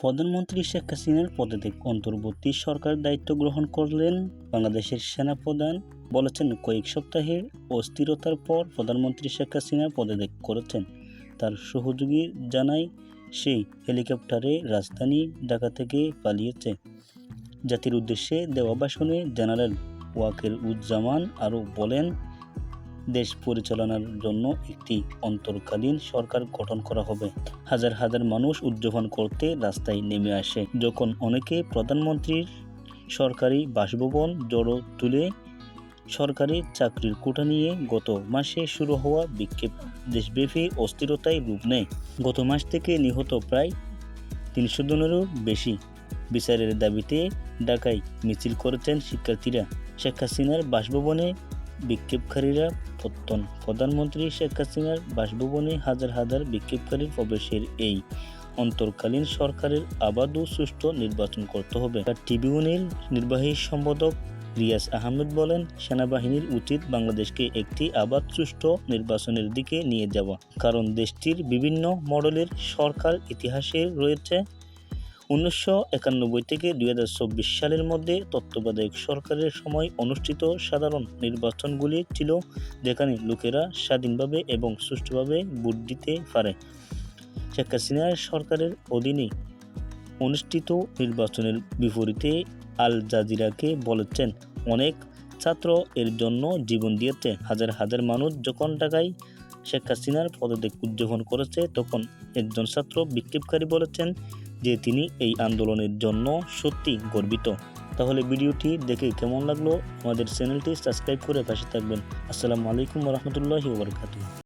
প্রধানমন্ত্রী শেখ হাসিনার পদত্যাগ অন্তর্বর্তী সরকার দায়িত্ব গ্রহণ করলেন বাংলাদেশের সেনাপ্রধান বলেছেন কয়েক সপ্তাহের অস্থিরতার পর প্রধানমন্ত্রী শেখ হাসিনা পদত্যাগ করেছেন। তার সহযোগী জানায়, সেই হেলিকপ্টারে রাজধানী ঢাকা থেকে পালিয়েছে। জাতির উদ্দেশ্যে দেওয়া ভাষণে জেনারেল ওয়াকের উজ্জামান আরও বলেন দেশ পরিচালনার জন্য একটি অন্তর্কালীন সরকার গঠন করা হবে। হাজার হাজার মানুষ উদযাপন করতে রাস্তায় নেমে আসে। যখন অনেকে প্রধানমন্ত্রীর সরকারি বাসভবন জড়ো তুলে সরকারি চাকরির কোটা নিয়ে গত মাসে শুরু হওয়া বিক্ষেপ দেশব্যাপী অস্থিরতায় রূপ নেয়। গত মাস থেকে নিহত প্রায় তিনশো জনেরও বেশি বিচারের দাবিতে ঢাকায় মিছিল করেছেন শিক্ষার্থীরা। শেখ হাসিনার বাসভবনে বিক্ষোভকারীরা পত্তন প্রধানমন্ত্রী শেখ হাসিনার বাসভবনে হাজার হাজার বিক্ষোভকারীর প্রবেশের এই অন্তর্কালীন সরকারের আবাদও সুষ্ঠু নির্বাচন করতে হবে। ট্রিবিউনের নির্বাহী সম্পাদক রিয়াজ আহমেদ বলেন, সেনাবাহিনীর উচিত বাংলাদেশকে একটি আবাদ সুষ্ঠু নির্বাচনের দিকে নিয়ে যাওয়া। কারণ দেশটির বিভিন্ন মডেলের সরকার ইতিহাসে রয়েছে উনিশশো একানব্বই থেকে দুই হাজার চব্বিশ সালের মধ্যে তত্ত্বাবধায়ক সরকারের সময় অনুষ্ঠিত সাধারণ নির্বাচনগুলি ছিল যেখানে লোকেরা স্বাধীনভাবে এবং সুষ্ঠুভাবে ভোট দিতে পারে। শেখ হাসিনার সরকারের অধীনে অনুষ্ঠিত নির্বাচনের বিপরীতে আল জাজিরাকে বলেছেন, অনেক ছাত্র এর জন্য জীবন দিয়েছে। হাজার হাজার মানুষ যখন টাকায় শেখ হাসিনার পদত্যাগ উদযাপন করেছে, তখন একজন ছাত্র বিক্ষোভকারী বলেছেন যে তিনি এই আন্দোলনের জন্য সত্যি গর্বিত। তাহলে ভিডিওটি দেখে কেমন লাগল? আমাদের চ্যানেলটি সাবস্ক্রাইব করে পাশে থাকবেন। আসসালামু আলাইকুম রহমতুল্লাহি ওবরকাতুহ